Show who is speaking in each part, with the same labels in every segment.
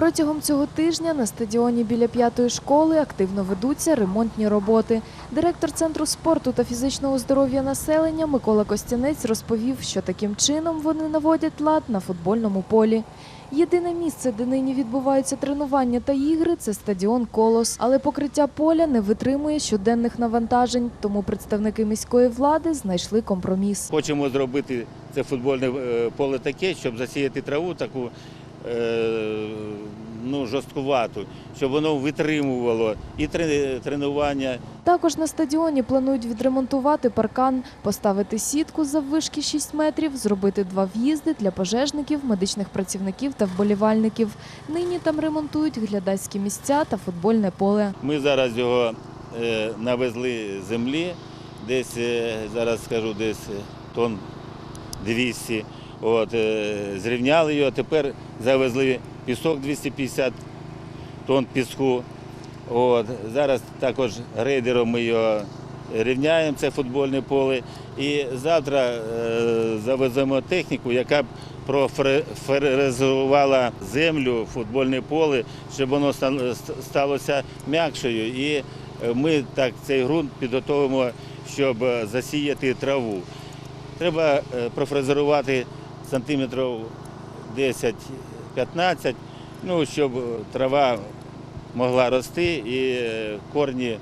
Speaker 1: Протягом цього тижня на стадіоні біля п'ятої школи активно ведуться ремонтні роботи. Директор центру спорту та фізичного здоров'я населення Микола Костянець розповів, що таким чином вони наводять лад на футбольному полі. Єдине місце, де нині відбуваються тренування та ігри, це стадіон Колос. Але покриття поля не витримує щоденних навантажень, тому представники міської влади знайшли компроміс.
Speaker 2: Хочемо зробити це футбольне е, поле таке, щоб засіяти траву таку ну, жорсткувату, щоб воно витримувало і тренування,
Speaker 1: Також на стадіоні планують відремонтувати паркан, поставити сітку заввишки 6 метрів, зробити два в'їзди для пожежників, медичних працівників та вболівальників. Нині там ремонтують глядацькі місця та футбольне поле.
Speaker 2: Ми зараз його е, навезли землі, десь е, зараз скажу, десь е, тонн 200. От, е, зрівняли його, тепер завезли пісок 250 тонн піску. От, зараз також грейдером ми його рівняємо, це футбольне поле. І завтра е, завеземо техніку, яка б профрезерувала землю, футбольне поле, щоб воно сталося м'якшою. І е, ми так цей ґрунт підготовимо, щоб е, засіяти траву. Треба профрезерувати сантиметрів 10-15, ну, щоб трава могла рости і е, корні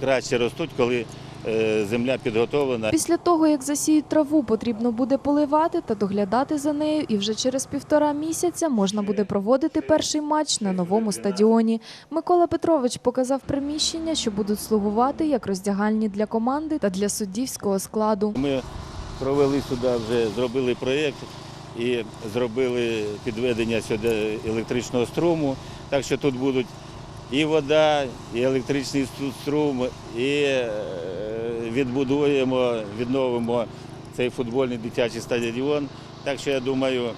Speaker 2: краще ростуть, коли е, земля підготовлена.
Speaker 1: Після того, як засіють траву, потрібно буде поливати та доглядати за нею, і вже через півтора місяця можна буде проводити перший матч на новому стадіоні. Микола Петрович показав приміщення, що будуть слугувати як роздягальні для команди та для суддівського складу.
Speaker 2: Ми провели сюди, вже зробили проєкт і зробили підведення сюди електричного струму. Так що тут будуть і вода, і електричний струм, і е, відбудуємо, відновимо цей футбольний дитячий стадіон. Так що я думаю,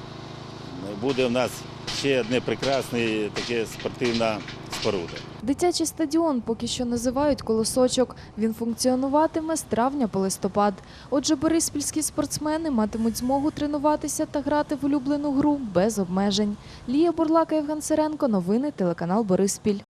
Speaker 2: буде в нас ще одне прекрасне таке спортивна споруда.
Speaker 1: Дитячий стадіон поки що називають колосочок. Він функціонуватиме з травня по листопад. Отже, бориспільські спортсмени матимуть змогу тренуватися та грати в улюблену гру без обмежень. Лія Бурлака, Євген Сиренко, новини телеканал Бориспіль.